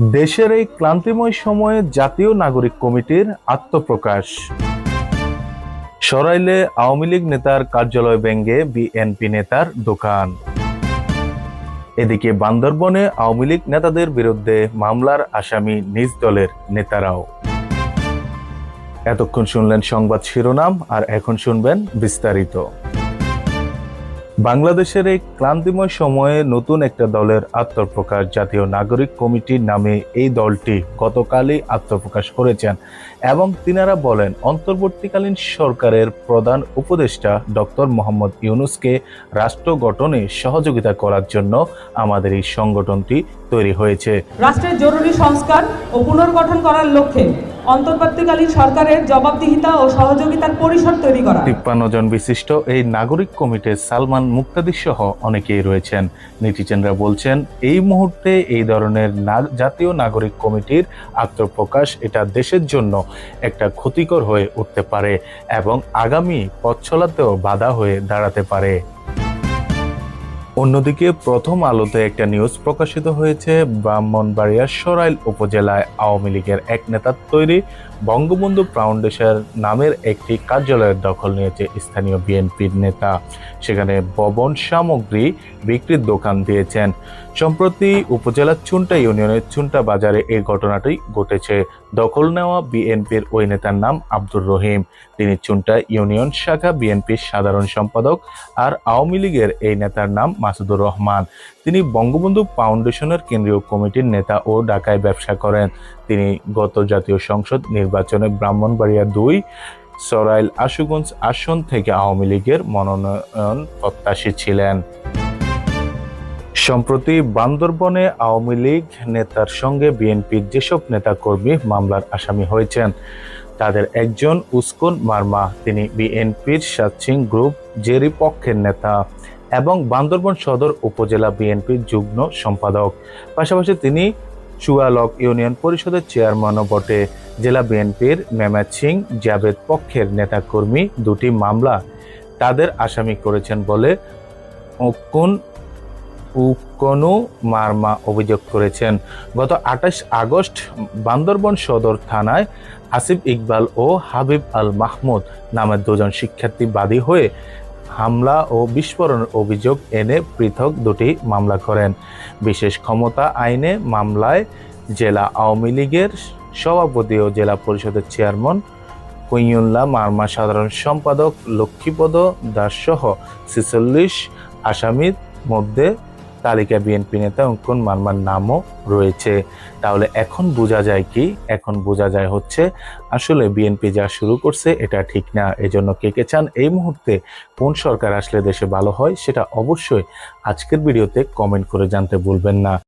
দেশের এই ক্লান্তিময় সময়ে জাতীয় নাগরিক কমিটির আত্মপ্রকাশ। সরাইলে আওয়ামী লীগ নেতার কার্যালয় ব্যঙ্গে বিএনপি নেতার দোকান। এদিকে বান্দরবনে আওয়ামী লীগ নেতাদের বিরুদ্ধে মামলার আসামি নিজ দলের নেতারাও। এতক্ষণ শুনলেন সংবাদ শিরোনাম, আর এখন শুনবেন বিস্তারিত। বাংলাদেশের এই ক্লান্তিময় সময়ে নতুন একটা দলের আত্মপ্রকাশ। জাতীয় নাগরিক কমিটির নামে এই দলটি গতকালই আত্মপ্রকাশ করেছেন এবং তিনারা বলেন, অন্তর্বর্তীকালীন সরকারের প্রধান উপদেষ্টা ডক্টর মোহাম্মদ ইউনুসকে রাষ্ট্র গঠনে সহযোগিতা করার জন্য আমাদের এই সংগঠনটি তৈরি হয়েছে। রাষ্ট্রের জরুরি সংস্কার ও পুনর্গঠন করার লক্ষ্যে অন্তর্বর্তীকালীন সরকারের জবাবদিহিতা ও সহযোগিতার পরিসর তৈরি করা। তিপ্পান্ন জন বিশিষ্ট এই নাগরিক কমিটির সালমান মুক্তাদি সহ অনেকেই রয়েছেন। নীতিচেন্দ্রা বলছেন, এই মুহূর্তে এই ধরনের জাতীয় নাগরিক কমিটির আত্মপ্রকাশ এটা দেশের জন্য একটা ক্ষতিকর হয়ে উঠতে পারে এবং আগামী পথ বাধা হয়ে দাঁড়াতে পারে। অন্যদিকে প্রথম আলোতে একটা নিউজ প্রকাশিত হয়েছে ব্রাহ্মণবাড়িয়ার সরাইল উপজেলায় আওয়ামী লীগের এক নেতার তৈরি বঙ্গবন্ধু ফাউন্ডেশন নামের একটি কার্যালয়ের দখল নিয়েছে স্থানীয় বিএনপির নেতা। সেখানে ভবন সামগ্রী বিক্রির দোকান দিয়েছেন। সম্প্রতি উপজেলার চুন্টা ইউনিয়নের চুন্টা বাজারে এই ঘটনাটি ঘটেছে। দখল নেওয়া বিএনপির ওই নেতার নাম আব্দুর রহিম। তিনি চুন্টা ইউনিয়ন শাখা বিএনপির সাধারণ সম্পাদক আর আওয়ামী লীগের এই নেতার নাম মাসুদুর রহমান। তিনি বঙ্গবন্ধু ফাউন্ডেশনের কেন্দ্রীয় কমিটির নেতা ও ঢাকায় ব্যবসা করেন। তিনি গত জাতীয় সংসদ নির্বাচনে ব্রাহ্মণবাড়িয়া দুই, সরাইল আশুগঞ্জ আসন থেকে আওয়ামী লীগের মনোনয়ন প্রত্যাশী ছিলেন। সম্প্রতি বান্দরবনে আওয়ামী লীগ নেতার সঙ্গে বিএনপির যেসব নেতাকর্মী মামলার আসামি হয়েছেন, তাদের একজন উস্কুন মার্মা। তিনি বিএনপির সাতসিং গ্রুপ জেরি পক্ষের নেতা। এবং বান্দরবন সদর উপজেলা বিএনপির যুগ্ম সম্পাদক। পাশাপাশি তিনি চুয়ালক ইউনিয়ন পরিষদের চেয়ারম্যানও বটে। জেলা বিএনপির মেমাত সিং, জাভেদ পক্ষের নেতাকর্মী দুটি মামলা তাদের আসামি করেছেন বলে কোন উকনু মারমা অভিযোগ করেছেন। গত আঠাশ আগস্ট বান্দরবন সদর থানায় আসিফ ইকবাল ও হাবিব আল মাহমুদ নামের দুজন শিক্ষার্থী বাদী হয়ে হামলা ও বিস্ফোরণের অভিযোগ এনে পৃথক দুটি মামলা করেন। বিশেষ ক্ষমতা আইনে মামলায় জেলা আওয়ামী লীগের সভাপতি ও জেলা পরিষদের চেয়ারম্যান কুইউল্লা মার্মা, সাধারণ সম্পাদক লক্ষ্মীপদ দাসসহ ছেচল্লিশ আসামির মধ্যে তালিকা বিএনপি নেতা অঙ্কন মারমার নামও রয়েছে। তাহলে এখন বোঝা যায় কি? এখন বোঝা যায় হচ্ছে আসলে বিএনপি যা শুরু করছে এটা ঠিক না। এজন্য কে কে চান এই মুহূর্তে কোন সরকার আসলে দেশে ভালো হয় সেটা অবশ্যই আজকের ভিডিওতে কমেন্ট করে জানতে ভুলবেন না।